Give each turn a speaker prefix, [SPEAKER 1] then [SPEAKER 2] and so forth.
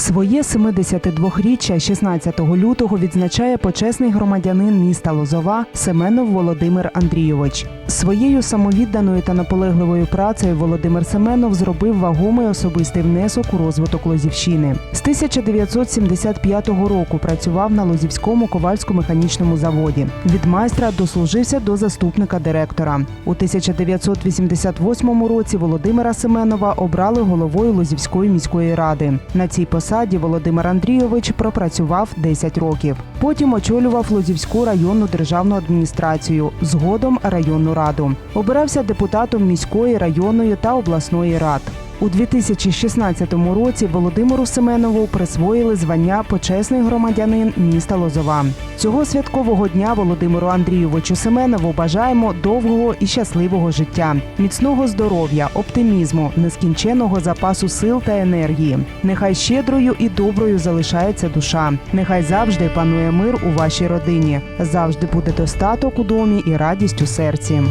[SPEAKER 1] Своє 72-річчя 16 лютого відзначає почесний громадянин міста Лозова Семенов Володимир Андрійович. Своєю самовідданою та наполегливою працею Володимир Семенов зробив вагомий особистий внесок у розвиток Лозівщини. З 1975 року працював на Лозівському ковальсько-механічному заводі. Від майстра дослужився до заступника директора. У 1988 році Володимира Семенова обрали головою Лозівської міської ради. На цій посаді Володимир Андрійович пропрацював 10 років. Потім очолював Лозівську районну державну адміністрацію, згодом районну раду. Обирався депутатом міської, районної та обласної рад. У 2016 році Володимиру Семенову присвоїли звання почесний громадянин міста Лозова. Цього святкового дня Володимиру Андрійовичу Семенову бажаємо довгого і щасливого життя, міцного здоров'я, оптимізму, нескінченного запасу сил та енергії. Нехай щедрою і доброю залишається душа. Нехай завжди панує мир у вашій родині. Завжди буде достаток у домі і радість у серці.